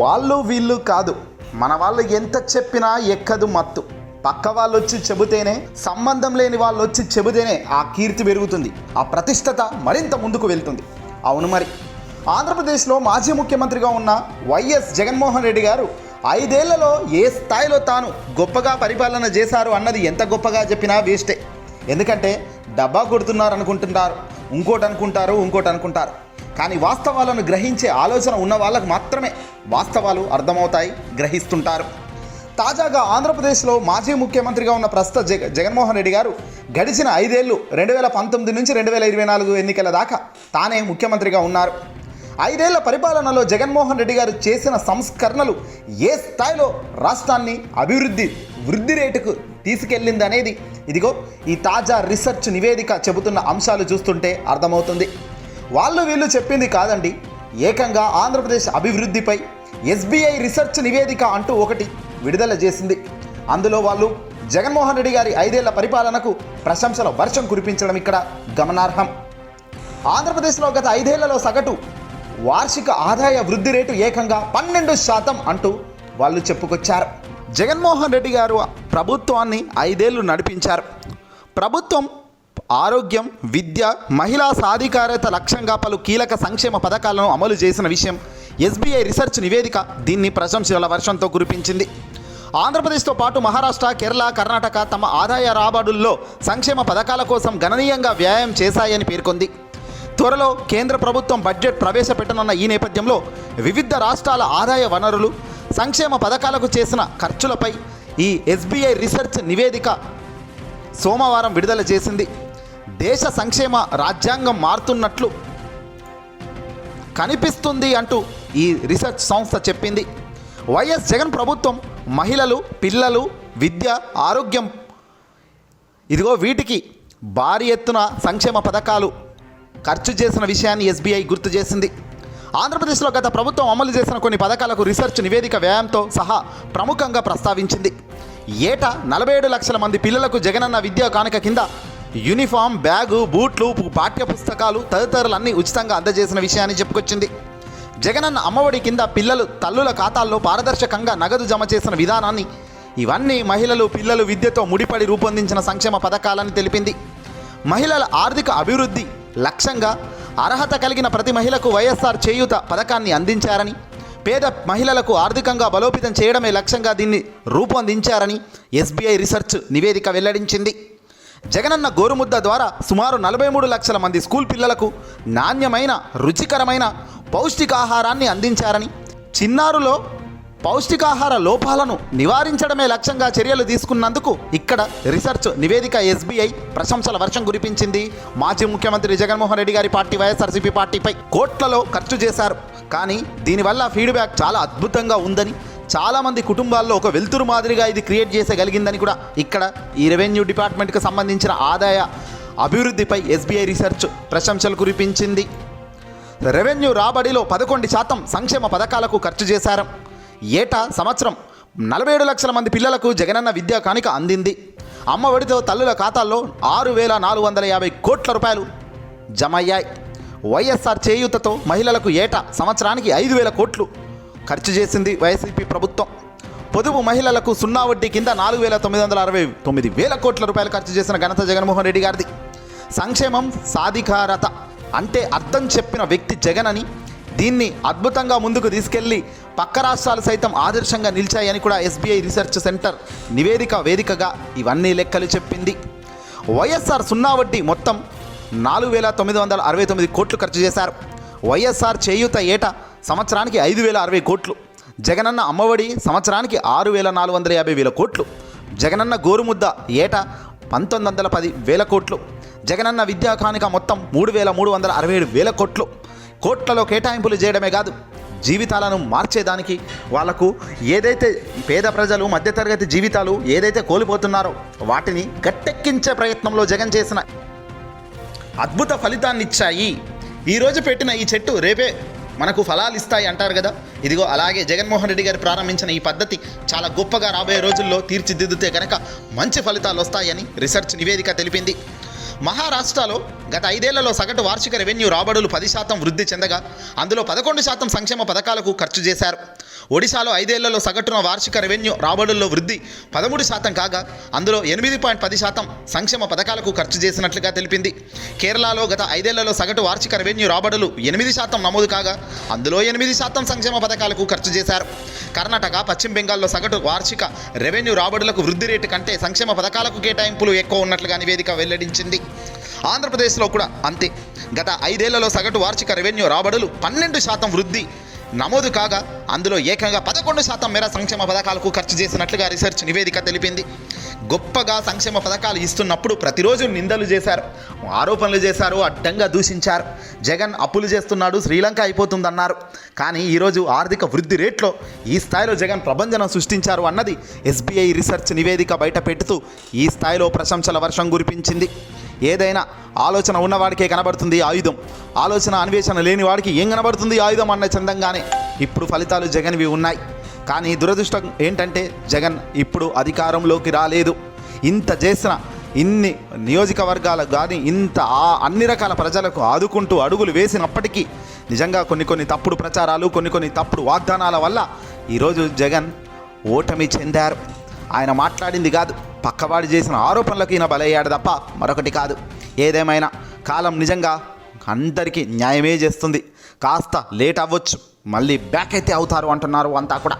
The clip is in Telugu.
వాళ్ళు వీళ్ళు కాదు. మన వాళ్ళు ఎంత చెప్పినా ఎక్కదు మత్తు. పక్క వాళ్ళు వచ్చి చెబితేనే సంబంధం లేని వాళ్ళు వచ్చి చెబితేనే ఆ కీర్తి పెరుగుతుంది. ఆ ప్రతిష్టత మరింత ముందుకు వెళ్తుంది. అవును మరి. ఆంధ్రప్రదేశ్లో మాజీ ముఖ్యమంత్రిగా ఉన్న వైఎస్ జగన్మోహన్ రెడ్డి గారు ఐదేళ్ళలో ఏ స్థాయిలో తాను గొప్పగా పరిపాలన చేశారు అన్నది ఎంత గొప్పగా చెప్పినా వేస్టే. ఎందుకంటే డబ్బా కొడుతున్నారు అనుకుంటున్నారు ఇంకోటి అనుకుంటారు ఇంకోటి అనుకుంటారు కానీ వాస్తవాలను గ్రహించే ఆలోచన ఉన్న వాళ్ళకు మాత్రమే వాస్తవాలు అర్థమవుతాయి గ్రహిస్తుంటారు. తాజాగా ఆంధ్రప్రదేశ్లో మాజీ ముఖ్యమంత్రిగా ఉన్న ప్రస్తుత జగ జగన్మోహన్ రెడ్డి గారు గడిచిన ఐదేళ్ళు రెండు వేల పంతొమ్మిది నుంచి రెండు వేల ఇరవై నాలుగు ఎన్నికల దాకా తానే ముఖ్యమంత్రిగా ఉన్నారు. ఐదేళ్ళ పరిపాలనలో జగన్మోహన్ రెడ్డి గారు చేసిన సంస్కరణలు ఏ స్థాయిలో రాష్ట్రాన్ని అభివృద్ధి వృద్ధి రేటుకు తీసుకెళ్ళిందనేది ఇదిగో ఈ తాజా రీసెర్చ్ నివేదిక చెబుతున్న అంశాలు చూస్తుంటే అర్థమవుతుంది. వాళ్ళు వీళ్ళు చెప్పింది కాదండి. ఏకంగా ఆంధ్రప్రదేశ్ అభివృద్ధిపై ఎస్బీఐ రీసెర్చ్ నివేదిక అంటూ ఒకటి విడుదల చేసింది. అందులో వాళ్ళు జగన్మోహన్ రెడ్డి గారి ఐదేళ్ళ పరిపాలనకు ప్రశంసల వర్షం కురిపించడం ఇక్కడ గమనార్హం. ఆంధ్రప్రదేశ్లో గత ఐదేళ్ళలో సగటు వార్షిక ఆదాయ వృద్ధి రేటు ఏకంగా పన్నెండు శాతం అంటూ వాళ్ళు చెప్పుకొచ్చారు. జగన్మోహన్ రెడ్డి గారు ప్రభుత్వాన్ని ఐదేళ్ళు నడిపించారు. ప్రభుత్వం ఆరోగ్యం విద్య మహిళా సాధికారత లక్ష్యంగా పలు కీలక సంక్షేమ పథకాలను అమలు చేసిన విషయం ఎస్బీఐ రీసెర్చ్ నివేదిక దీన్ని ప్రశంసల వర్షంతో కురిపించింది. ఆంధ్రప్రదేశ్తో పాటు మహారాష్ట్ర కేరళ కర్ణాటక తమ ఆదాయ రాబడుల్లో సంక్షేమ పథకాల కోసం గణనీయంగా వ్యాయామం చేశాయని పేర్కొంది. త్వరలో కేంద్ర ప్రభుత్వం బడ్జెట్ ప్రవేశపెట్టనున్న ఈ నేపథ్యంలో వివిధ రాష్ట్రాల ఆదాయ వనరులు సంక్షేమ పథకాలకు చేసిన ఖర్చులపై ఈ ఎస్బీఐ రీసెర్చ్ నివేదిక సోమవారం విడుదల చేసింది. దేశ సంక్షేమ రాజ్యాంగం మారుతున్నట్లు కనిపిస్తుంది అంటూ ఈ రీసెర్చ్ సంస్థ చెప్పింది. వైఎస్ జగన్ ప్రభుత్వం మహిళలు పిల్లలు విద్య ఆరోగ్యం ఇదిగో వీటికి భారీ ఎత్తున సంక్షేమ పథకాలు ఖర్చు చేసిన విషయాన్ని ఎస్బీఐ గుర్తు చేసింది. ఆంధ్రప్రదేశ్లో గత ప్రభుత్వం అమలు చేసిన కొన్ని పథకాలకు రీసెర్చ్ నివేదిక వ్యయంతో సహా ప్రముఖంగా ప్రస్తావించింది. ఏటా నలభై ఏడు లక్షల మంది పిల్లలకు జగనన్న విద్యా కానుక కింద యూనిఫామ్ బ్యాగు బూట్లు పాఠ్య పుస్తకాలు తదితరులన్నీ ఉచితంగా అందజేసిన విషయాన్ని చెప్పుకొచ్చింది. జగనన్న అమ్మఒడి కింద పిల్లలు తల్లుల ఖాతాల్లో పారదర్శకంగా నగదు జమ చేసిన విధానాన్ని ఇవన్నీ మహిళలు పిల్లలు విద్యతో ముడిపడి రూపొందించిన సంక్షేమ పథకాలని తెలిపింది. మహిళల ఆర్థిక అభివృద్ధి లక్ష్యంగా అర్హత కలిగిన ప్రతి మహిళకు వైఎస్ఆర్ చేయూత పథకాన్ని అందించారని పేద మహిళలకు ఆర్థికంగా బలోపేతం చేయడమే లక్ష్యంగా దీన్ని రూపొందించారని ఎస్బీఐ రీసెర్చ్ నివేదిక వెల్లడించింది. జగనన్న గోరుముద్ద ద్వారా సుమారు నలభై మూడు లక్షల మంది స్కూల్ పిల్లలకు నాణ్యమైన రుచికరమైన పౌష్టికాహారాన్ని అందించారని చిన్నారులో పౌష్టికాహార లోపాలను నివారించడమే లక్ష్యంగా చర్యలు తీసుకున్నందుకు ఇక్కడ రీసెర్చ్ నివేదిక ఎస్బీఐ ప్రశంసల వర్షం కురిపించింది. మాజీ ముఖ్యమంత్రి జగన్మోహన్ రెడ్డి గారి పార్టీ వైఎస్ఆర్సీపీ పార్టీపై కోట్లలో ఖర్చు చేశారు. కానీ దీనివల్ల ఫీడ్బ్యాక్ చాలా అద్భుతంగా ఉందని చాలామంది కుటుంబాల్లో ఒక వెలుతురు మాదిరిగా ఇది క్రియేట్ చేసగలిగిందని కూడా ఇక్కడ ఈ రెవెన్యూ డిపార్ట్మెంట్కి సంబంధించిన ఆదాయ అభివృద్ధిపై ఎస్బీఐ రీసెర్చ్ ప్రశంసలు కురిపించింది. రెవెన్యూ రాబడిలో పదకొండు శాతం సంక్షేమ పథకాలకు ఖర్చు చేశారు. ఏటా సంవత్సరం నలభై ఏడు లక్షల మంది పిల్లలకు జగనన్న విద్యా కానుక అందింది. అమ్మ ఒడితో తల్లుల ఖాతాల్లో ఆరు వేల నాలుగు వందల యాభై కోట్ల రూపాయలు జమ అయ్యాయి వైఎస్ఆర్ చేయూతతో మహిళలకు ఏటా సంవత్సరానికి ఐదు వేల కోట్లు ఖర్చు చేసింది వైసీపీ ప్రభుత్వం. పొదుపు మహిళలకు సున్నా వడ్డీ కింద నాలుగు వేల తొమ్మిది వందల అరవై తొమ్మిది వేల కోట్ల రూపాయలు ఖర్చు చేసిన ఘనత జగన్మోహన్ రెడ్డి గారిది. సంక్షేమం సాధికారత అంటే అర్థం చెప్పిన వ్యక్తి జగన్ అని దీన్ని అద్భుతంగా ముందుకు తీసుకెళ్ళి పక్క రాష్ట్రాలు సైతం ఆదర్శంగా నిలిచాయని కూడా ఎస్బీఐ రీసెర్చ్ సెంటర్ నివేదిక వేదికగా ఇవన్నీ లెక్కలు చెప్పింది. వైఎస్ఆర్ సున్నా వడ్డీ మొత్తం నాలుగు వేల తొమ్మిది వందల అరవై తొమ్మిది కోట్లు ఖర్చు చేశారు. వైఎస్ఆర్ చేయూత ఏటా సంవత్సరానికి ఐదు వేల అరవై కోట్లు. జగనన్న అమ్మఒడి సంవత్సరానికి ఆరు వేల నాలుగు వందల యాభై వేల కోట్లు. జగనన్న గోరుముద్ద ఏటా పంతొమ్మిది వందల పది వేల కోట్లు. జగనన్న విద్యా కానుక మొత్తం మూడు వేల మూడు వందల అరవై ఏడు వేల కోట్లు. కోట్లలో కేటాయింపులు చేయడమే కాదు జీవితాలను మార్చేదానికి వాళ్ళకు ఏదైతే పేద ప్రజలు మధ్యతరగతి జీవితాలు ఏదైతే కోల్పోతున్నారో వాటిని గట్టెక్కించే ప్రయత్నంలో జగన్ చేసిన అద్భుత ఫలితాన్ని ఇచ్చాయి ఈరోజు పెట్టిన ఈ చెట్టు రేపే మనకు ఫలాలు ఇస్తాయి అంటారు కదా. ఇదిగో అలాగే జగన్మోహన్ రెడ్డి గారు ప్రారంభించిన ఈ పద్ధతి చాలా గొప్పగా రాబోయే రోజుల్లో తీర్చిదిద్దితే కనుక మంచి ఫలితాలు వస్తాయని రీసెర్చ్ నివేదిక తెలిపింది. మహారాష్ట్రలో గత ఐదేళ్ళలో సగటు వార్షిక రెవెన్యూ రాబడులు పది శాతం వృద్ధి చెందగా అందులో పదకొండు శాతం సంక్షేమ పథకాలకు ఖర్చు చేశారు. ఒడిశాలో ఐదేళ్ళలో సగటున వార్షిక రెవెన్యూ రాబడుల్లో వృద్ధి పదమూడు శాతం కాగా అందులో ఎనిమిది పాయింట్ పది శాతం సంక్షేమ పథకాలకు ఖర్చు చేసినట్లుగా తెలిపింది. కేరళలో గత ఐదేళ్ళలో సగటు వార్షిక రెవెన్యూ రాబడులు ఎనిమిది శాతం నమోదు కాగా అందులో ఎనిమిది శాతం సంక్షేమ పథకాలకు ఖర్చు చేశారు. కర్ణాటక పశ్చిమ బెంగాల్లో సగటు వార్షిక రెవెన్యూ రాబడులకు వృద్ధి రేటు కంటే సంక్షేమ పథకాలకు కేటాయింపులు ఎక్కువ ఉన్నట్లుగా నివేదిక వెల్లడించింది. ఆంధ్రప్రదేశ్లో కూడా అంతే. గత ఐదేళ్ళలో సగటు వార్షిక రెవెన్యూ రాబడులు పన్నెండు శాతం వృద్ధి నమోదు కాగా అందులో ఏకంగా పదకొండు శాతం మేర సంక్షేమ పథకాలకు ఖర్చు చేసినట్లుగా రీసెర్చ్ నివేదిక తెలిపింది. గొప్పగా సంక్షేమ పథకాలు ఇస్తున్నప్పుడు ప్రతిరోజు నిందలు చేశారు. ఆరోపణలు చేశారు అడ్డంగా దూషించారు. జగన్ అప్పులు చేస్తున్నాడు శ్రీలంక అయిపోతుందన్నారు. కానీ ఈరోజు ఆర్థిక వృద్ధి రేట్లో ఈ స్థాయిలో జగన్ ప్రభంజనం సృష్టించారు అన్నది ఎస్బీఐ రీసెర్చ్ నివేదిక బయట పెడుతూ ఈ స్థాయిలో ప్రశంసల వర్షం కురిపించింది. ఏదైనా ఆలోచన ఉన్నవాడికే కనబడుతుంది ఆయుధం. ఆలోచన అన్వేషణ లేని వాడికి ఏం కనబడుతుంది ఆయుధం అన్న చందంగానే ఇప్పుడు ఫలితాలు జగన్వి ఉన్నాయి. కానీ దురదృష్టం ఏంటంటే జగన్ ఇప్పుడు అధికారంలోకి రాలేదు. ఇంత చేసిన ఇన్ని నియోజకవర్గాలకు కానీ ఇంత ఆ అన్ని రకాల ప్రజలకు ఆదుకుంటూ అడుగులు వేసినప్పటికీ నిజంగా కొన్ని కొన్ని తప్పుడు ప్రచారాలు కొన్ని కొన్ని తప్పుడు వాగ్దానాల వల్ల ఈరోజు జగన్ ఓటమి చెందారు. ఆయన మాట్లాడింది కాదు. పక్కవాడు చేసిన ఆరోపణలకు ఈయన బలయ్యాడు తప్ప మరొకటి కాదు. ఏదేమైనా కాలం నిజంగా అందరికీ న్యాయమే చేస్తుంది. కాస్త లేట్ అవ్వచ్చు. మళ్ళీ బ్యాక్ అయితే అవుతారు అంటున్నారు అంతా కూడా.